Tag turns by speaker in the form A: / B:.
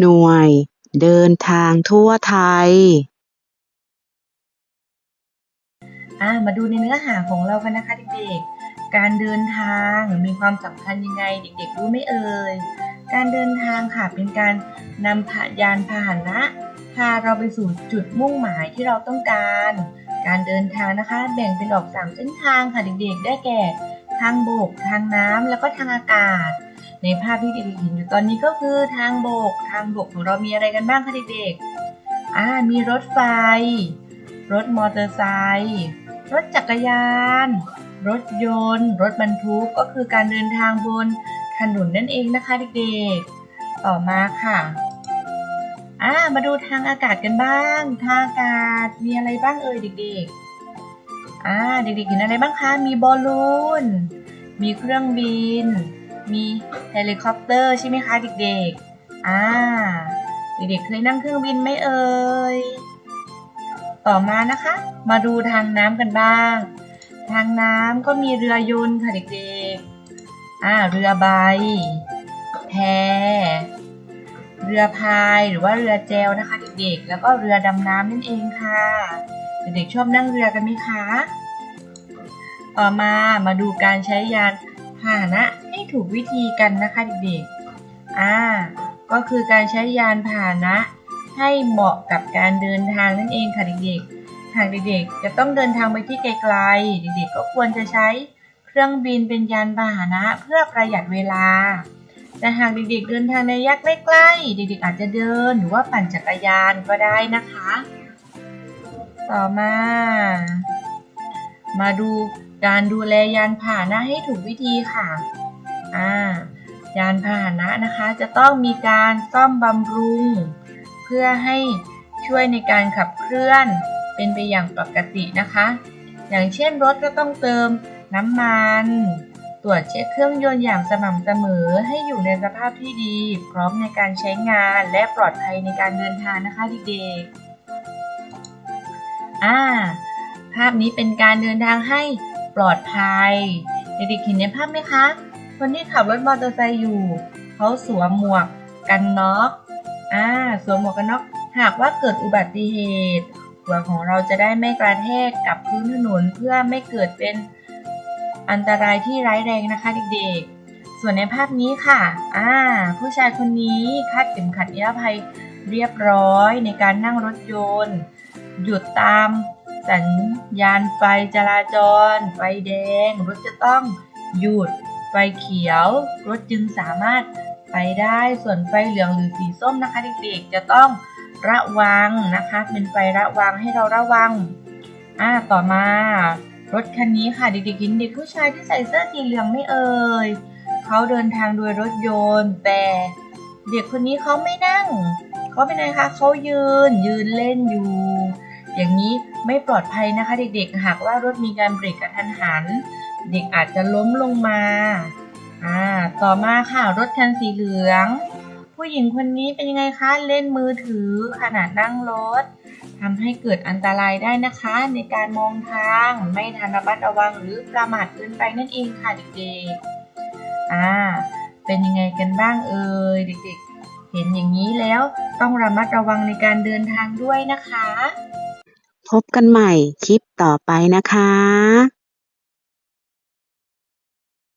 A: หน่วยเดินทางทั่วไทย
B: อ่ามาดูในเนื้อหาของเรากันนะคะเด็กๆ การเดินทางมีความสำคัญยังไงเด็กๆรู้ไหมเอ่ย การเดินทางค่ะเป็นการนำพายานพาหนะพาเราไปสู่จุดมุ่งหมายที่เราต้องการ การเดินทางนะคะ แบ่งเป็นออกสามเส้นทางค่ะเด็กๆ ได้แก่ ทางบก ทางน้ำแล้วก็ทางอากาศ ในภาพที่เด็กๆเห็นอยู่ตอนนี้ก็คือทางบก ทางบกของเรามีอะไรกันบ้างคะเด็กๆอ่ามีรถไฟ รถมอเตอร์ไซค์รถจักรยาน รถยนต์ รถบรรทุกก็คือการเดินทางบนถนนนั่นเองนะคะเด็กๆ ต่อมาค่ะอ่ามาดูทางอากาศกันบ้าง ทางอากาศมีอะไรบ้างเอ่ยเด็กๆอ่าเด็กๆเห็นอะไรบ้างคะ มีบอลลูน มีเครื่องบิน มีเฮลิคอปเตอร์ใช่ไหมคะเด็กๆ อ่า เด็กๆเคยนั่งเครื่องบินไหมเอ่ย ต่อมานะคะ มาดูทางน้ำกันบ้าง ทางน้ำก็มีเรือยนต์ค่ะเด็กๆ อ่า เรือใบ แพ เรือพายหรือว่าเรือแจวนะคะเด็กๆ แล้วก็เรือดำน้ำนั่นเองค่ะ เด็กๆชอบนั่งเรือกันไหมคะ ต่อมามาดูการใช้ยานพาหนะ ถูกวิธีกันนะคะเด็กๆ อ่า ก็คือการใช้ยานพาหนะให้เหมาะกับการเดินทางนั่นเองค่ะเด็กๆ หากเด็กๆ จะต้องเดินทางไปที่ไกลๆ เด็กๆ ก็ควรจะใช้เครื่องบินเป็นยานพาหนะเพื่อประหยัดเวลา แต่หากเด็กๆ เดินทางในระยะใกล้ๆ เด็กๆ อาจจะเดินหรือว่าปั่นจักรยานก็ได้นะคะ ต่อมา มาดูการดูแลยานพาหนะให้ถูกวิธีค่ะ อ่ายานพาหนะนะคะจะต้องมีการซ่อมบำรุง เพื่อให้ช่วยในการขับเคลื่อนเป็นไปอย่างปกตินะคะ อย่างเช่นรถก็ต้องเติมน้ำมัน ตรวจเช็คเครื่องยนต์อย่างสม่ำเสมอให้อยู่ในสภาพที่ดี พร้อมในการใช้งานและปลอดภัยในการเดินทางนะคะเด็กๆอ่าภาพนี้เป็นการเดินทางให้ปลอดภัย เด็กๆเห็นในภาพไหมคะ คนที่ขับรถมอเตอร์ไซค์อยู่ เขาสวมหมวกกันน็อกอ่าสวมหมวกกันน็อก หากว่าเกิดอุบัติเหตุหัวของเราจะได้ไม่กระแทกกับพื้นถนนเพื่อไม่เกิดเป็นอันตรายที่ร้ายแรงนะคะเด็กๆ ส่วนในภาพนี้ค่ะ อ่า ผู้ชายคนนี้คาดเข็มขัดนิรภัยเรียบร้อยในการนั่งรถยนต์ หยุดตามสัญญาณไฟจราจร ไฟแดง รถจะต้องหยุด ไฟเขียว รถจึงสามารถไปได้ ส่วนไฟเหลืองหรือสีส้มนะคะเด็กๆ จะต้องระวังนะคะ เป็นไฟระวังให้เราระวัง อ่า ต่อมารถคันนี้ค่ะเด็กๆเห็นเด็กผู้ชายที่ใส่เสื้อสีเหลืองไม่เอ่ยเขาเดินทางโดยรถยนต์ แต่เด็กคนนี้เขาไม่นั่ง เขาเป็นไงคะเขายืนยืนเล่นอยู่ อย่างนี้ไม่ปลอดภัยนะคะ เด็กๆ หากว่ารถมีการเบรกกระทันหัน เด็กอาจจะล้มลงมาอ่าต่อมาค่ะรถคันสีเหลือง ผู้หญิงคนนี้เป็นยังไงคะเล่นมือถือขณะนั่งรถทำให้เกิดอันตรายได้นะคะ ในการมองทางไม่ทันระมัดระวังหรือประมาทเกินไปนั่นเองค่ะเด็กๆอ่าเป็นยังไงกันบ้างเอ่ยเด็กๆ เห็นอย่างนี้แล้วต้องระมัดระวังในการเดินทางด้วยนะคะ
A: พบกันใหม่คลิปต่อไปนะคะ